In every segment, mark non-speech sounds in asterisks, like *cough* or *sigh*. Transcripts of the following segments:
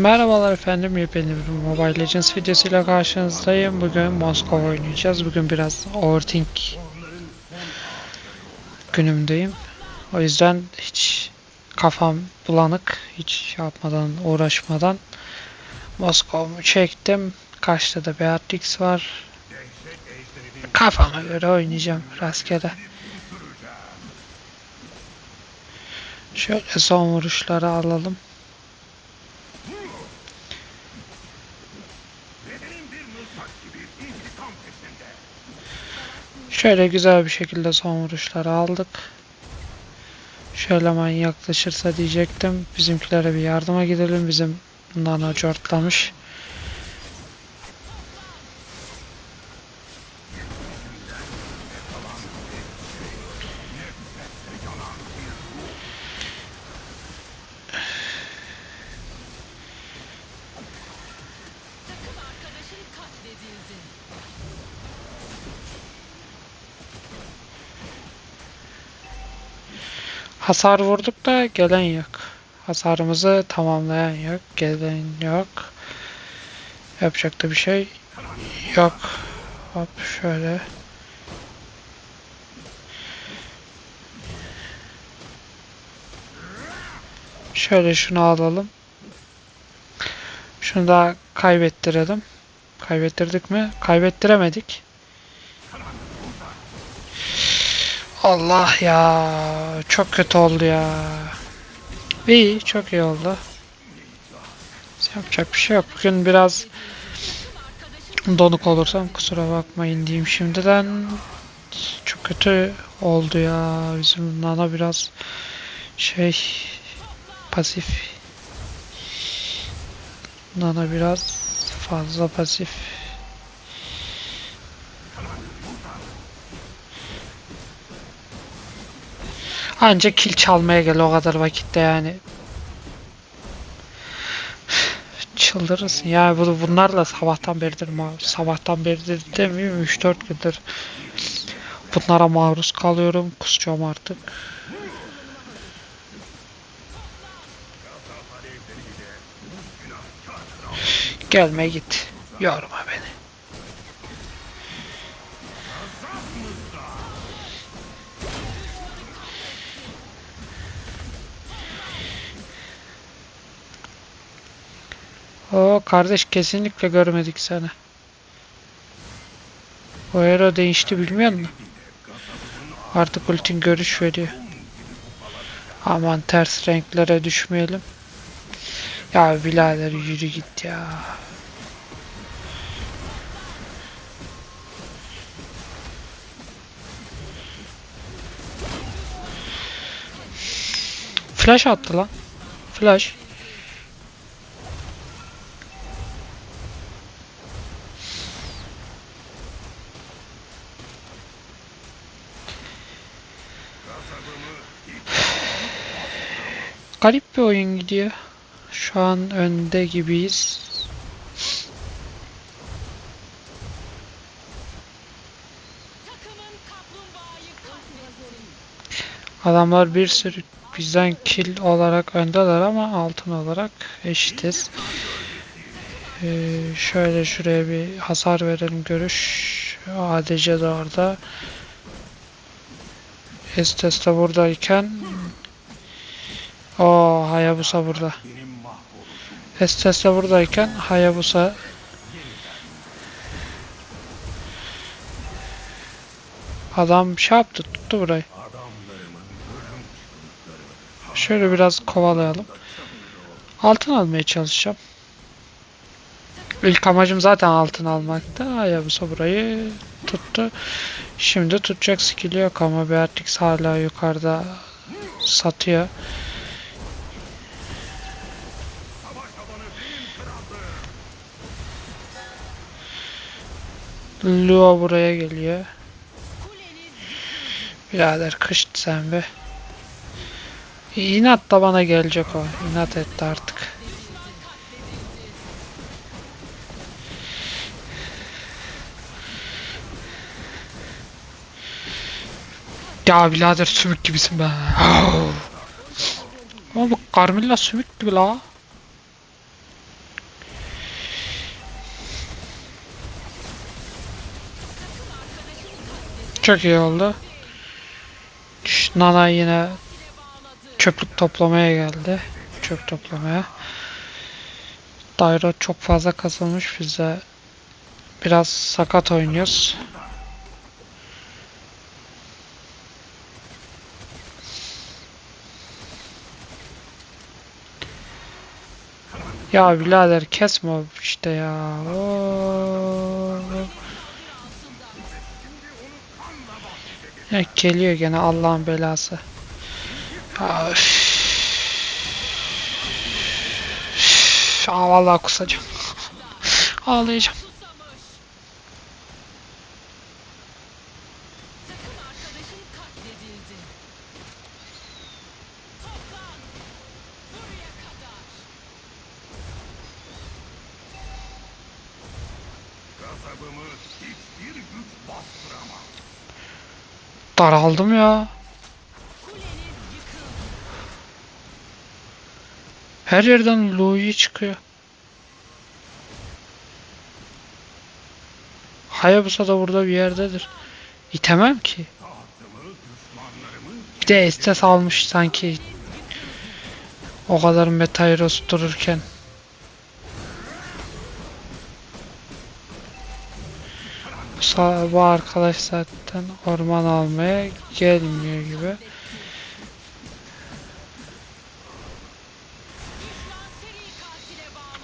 Merhabalar efendim, yepyeni bir Mobile Legends videosuyla karşınızdayım. Bugün Moskova oynayacağız. Bugün biraz overthink günümdeyim. O yüzden hiç kafam bulanık, hiç şey yapmadan, uğraşmadan Moskova'mı çektim. Karşıda da Beatrix var. Kafama göre oynayacağım rastgele. Şöyle son vuruşları alalım. Şöyle güzel bir şekilde son vuruşları aldık. Şöyle hemen yaklaşırsa diyecektim. Bizimkilere bir yardıma gidelim. Bizim nano cortlamış. Hasar vurduk da gelen yok. Hasarımızı tamamlayan yok. Gelen yok. Yapacak da bir şey yok. Hop şöyle. Şöyle şunu alalım. Şunu da kaybettirelim. Kaybettirdik mi? Kaybettiremedik. Allah ya. Çok kötü oldu ya. İyi. Çok iyi oldu. Yapacak bir şey yok. Bugün biraz donuk olursam kusura bakmayın diyeyim şimdiden. Çok kötü oldu ya. Bizim Nana biraz şey pasif. Nana biraz fazla pasif. Anca kil çalmaya gel o kadar vakitte yani. Çıldırırsın ya bu bunlarla sabahtan beridir sabahtan beridir demiyorum 3-4 gündür bunlara maruz kalıyorum kusacağım artık. Gelme git. Yorma beni. Oo kardeş kesinlikle görmedik seni. O hero değişti bilmiyor musun? Artık ultin görüş veriyor. Aman ters renklere düşmeyelim. Ya birader yürü git ya. Flash attı lan. Flash. Garip bir oyun gidiyor. Şu an önde gibiyiz. Adamlar bir sürü bizden kill olarak öndeler ama altın olarak eşitiz. Ee, şöyle şuraya bir hasar verelim görüş. ADC de orada. Estes de buradayken o Hayabusa burada. Estes de buradayken Hayabusa Adam şey yaptı tuttu burayı. Şöyle biraz kovalayalım. Altın almaya çalışacağım. İlk amacım zaten altın almaktı. Hayabusa burayı tuttu. Şimdi tutacak skill'i yok ama Beatrix hala yukarıda satıyor. Lua buraya geliyor. Birader kışt sen be. İnat da bana gelecek o. İnat etti artık. Ya birader sümük gibisin be. Ama bu Carmilla sümük gibi la. Çok iyi oldu. Nana yine çöplük toplamaya geldi. Çöp toplamaya. Dairo çok fazla kasılmış. Biz de biraz sakat oynuyoruz. Ya birader kesme işte ya. Oo. Ya geliyor gene Allah'ın belası. Ya, Aa, vallahi kusacağım. *laughs* Ağlayacağım. Daraldım ya. Her yerden Louis çıkıyor. Hayabusa da burada bir yerdedir. İtemem ki. Bir de estes almış sanki. O kadar Metairos dururken. Bu, arkadaş zaten orman almaya gelmiyor gibi.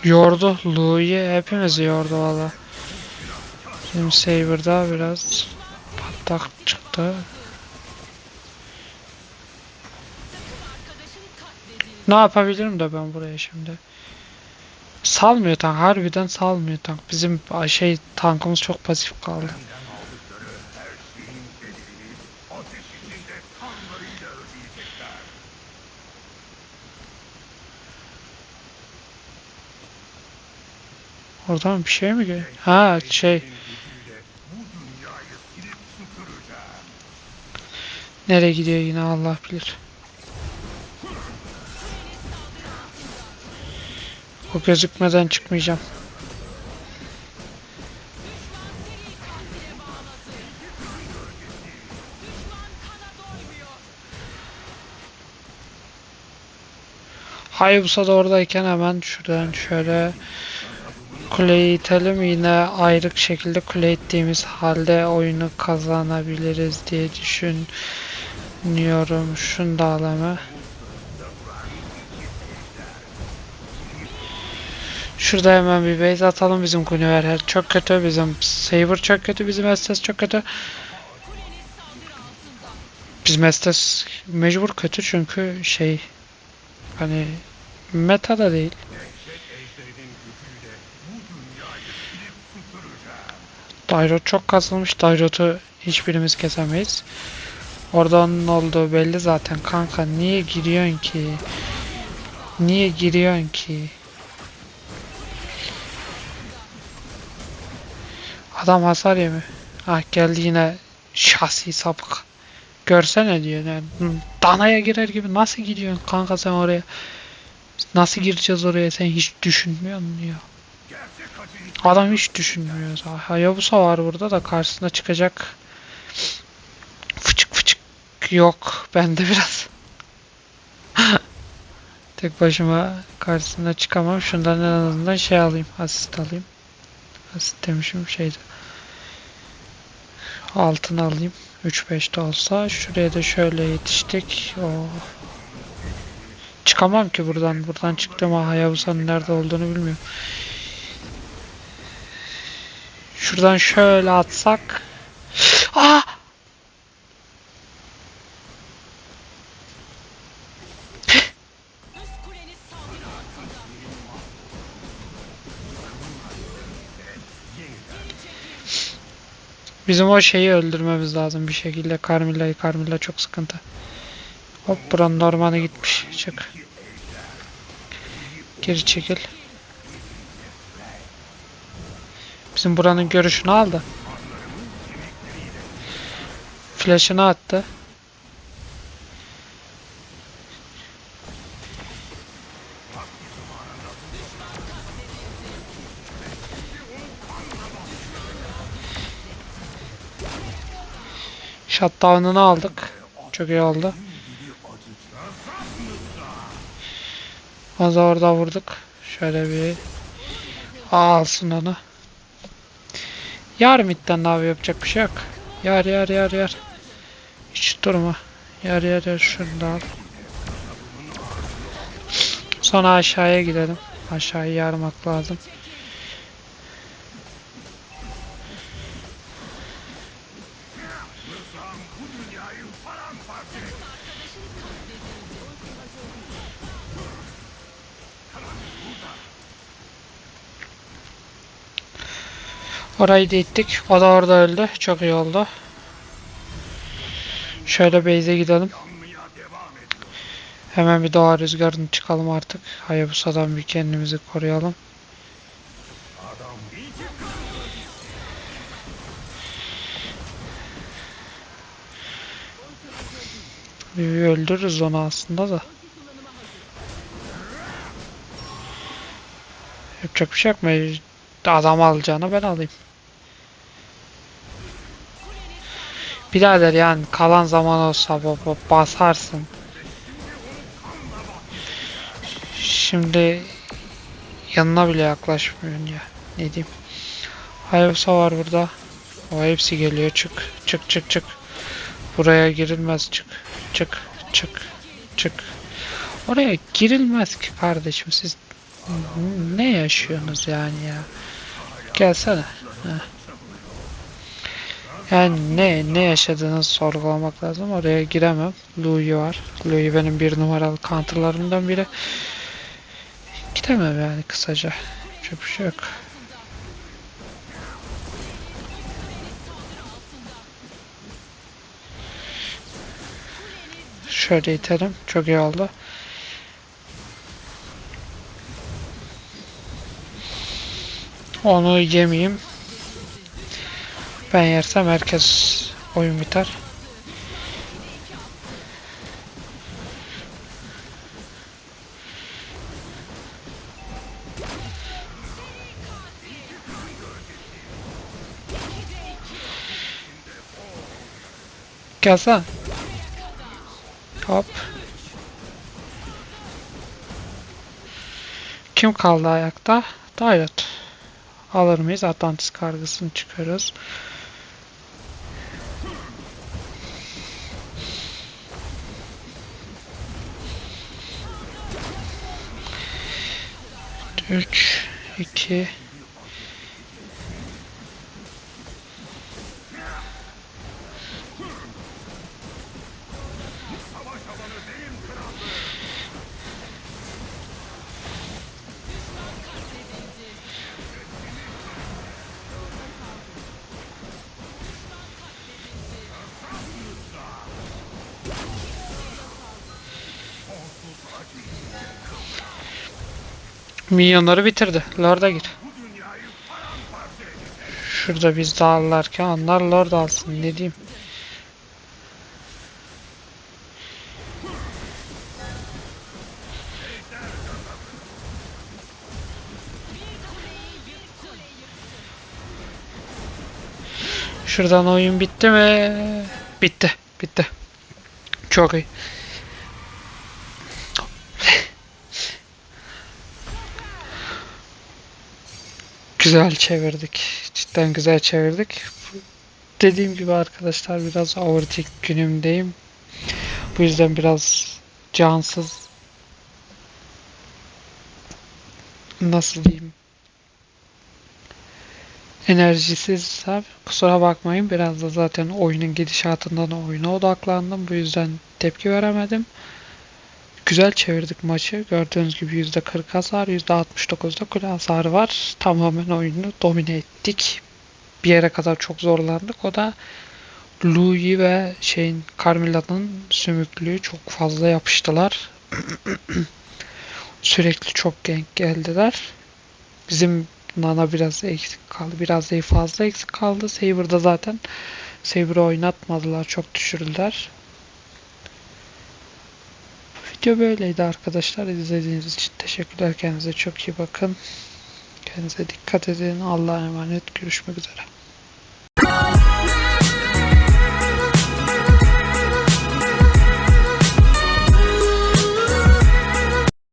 Yordu. Louis'i hepimizi yordu valla. Bizim Saber'da biraz patlak çıktı. Ne yapabilirim de ben buraya şimdi? Salmıyor tank. Harbiden salmıyor tank. Bizim şey tankımız çok pasif kaldı. Oradan bir şey mi geliyor? Ha şey. Nereye gidiyor yine Allah bilir. O gözükmeden çıkmayacağım. Hayabusa da oradayken hemen şuradan şöyle kuleyi itelim yine ayrık şekilde kule ittiğimiz halde oyunu kazanabiliriz diye düşünüyorum. Şunu da al Şurada hemen bir base atalım bizim Guinevere çok kötü bizim Saber çok kötü bizim Estes çok kötü. Bizim Estes mecbur kötü çünkü şey hani meta da değil. Dairot çok kasılmış. Dairot'u hiçbirimiz kesemeyiz. Orada onun olduğu belli zaten kanka. Niye giriyorsun ki? Niye giriyorsun ki? Adam hasar yemi. Ah geldi yine şahsi sapık. Görsene diyor yani. Danaya girer gibi nasıl gidiyorsun kanka sen oraya? Nasıl gireceğiz oraya sen hiç düşünmüyor musun diyor. Adam hiç düşünmüyor. Hayabusa var burada da karşısına çıkacak. Fıçık fıçık yok. Bende biraz. *laughs* Tek başıma karşısına çıkamam. Şundan en azından şey alayım. Asist alayım. Asist demişim şeydi. Altın alayım. 3-5 de olsa. Şuraya da şöyle yetiştik. Oh. Çıkamam ki buradan. Buradan çıktım ama Hayabusa'nın nerede olduğunu bilmiyorum. Şuradan şöyle atsak. Aa! Bizim o şeyi öldürmemiz lazım bir şekilde. Carmilla'yı. Carmilla çok sıkıntı. Hop buranın ormanı gitmiş. Çık. Geri çekil. Bizim buranın görüşünü aldı. Flash'ını attı. Shutdown'unu aldık. Çok iyi oldu. Az orada vurduk. Şöyle bir alsın onu. Yar midden abi yapacak bir şey yok. Yar yar yar yar. Hiç durma. Yar yar yar şunu al. Sonra aşağıya gidelim. Aşağıyı yarmak lazım. Orayı da ittik. O da orada öldü. Çok iyi oldu. Şöyle base'e gidelim. Hemen bir doğa rüzgarını çıkalım artık. Hayabusa'dan bir kendimizi koruyalım. Bir öldürürüz onu aslında da. Yapacak bir şey yok mu? Adam alacağını ben alayım. Birader yani kalan zaman olsa baba basarsın. Şimdi yanına bile yaklaşmıyorsun ya. Ne diyeyim. Hayabusa var burada. O hepsi geliyor. Çık. Çık çık çık. Buraya girilmez. Çık. Çık. Çık. Çık. Oraya girilmez ki kardeşim. Siz ne yaşıyorsunuz yani ya? Gelsene. Heh. Yani ne ne yaşadığınızı sorgulamak lazım. Oraya giremem. Louis var. Louis benim bir numaralı counterlarımdan biri. Gidemem yani kısaca. Çok bir şey yok. Şöyle itelim. Çok iyi oldu. Onu yemeyeyim. Ben yersem herkes oyun biter. Gelsene. Hop. Kim kaldı ayakta? Dayrat. Alır mıyız? Atlantis kargısını çıkıyoruz. 3, 2, Minyonları bitirdi. Lord'a gir. Şurada biz dağılırken onlar Lord alsın. Ne diyeyim? Şuradan oyun bitti mi? Bitti. Bitti. Çok iyi. Güzel çevirdik. Cidden güzel çevirdik. Dediğim gibi arkadaşlar biraz overtake günümdeyim. Bu yüzden biraz cansız nasıl diyeyim enerjisiz abi. Kusura bakmayın biraz da zaten oyunun gidişatından oyuna odaklandım. Bu yüzden tepki veremedim. Güzel çevirdik maçı. Gördüğünüz gibi %40 hasar, %69'da kule hasarı var. Tamamen oyunu domine ettik. Bir yere kadar çok zorlandık. O da Louis ve şeyin Carmilla'nın sümüklüğü çok fazla yapıştılar. *clears throat* Sürekli çok gank geldiler. Bizim Nana biraz eksik kaldı. Biraz değil fazla eksik kaldı. Saber'da zaten Saber'ı oynatmadılar. Çok düşürdüler. Video böyleydi arkadaşlar. İzlediğiniz için teşekkürler. Kendinize çok iyi bakın. Kendinize dikkat edin. Allah'a emanet. Görüşmek üzere.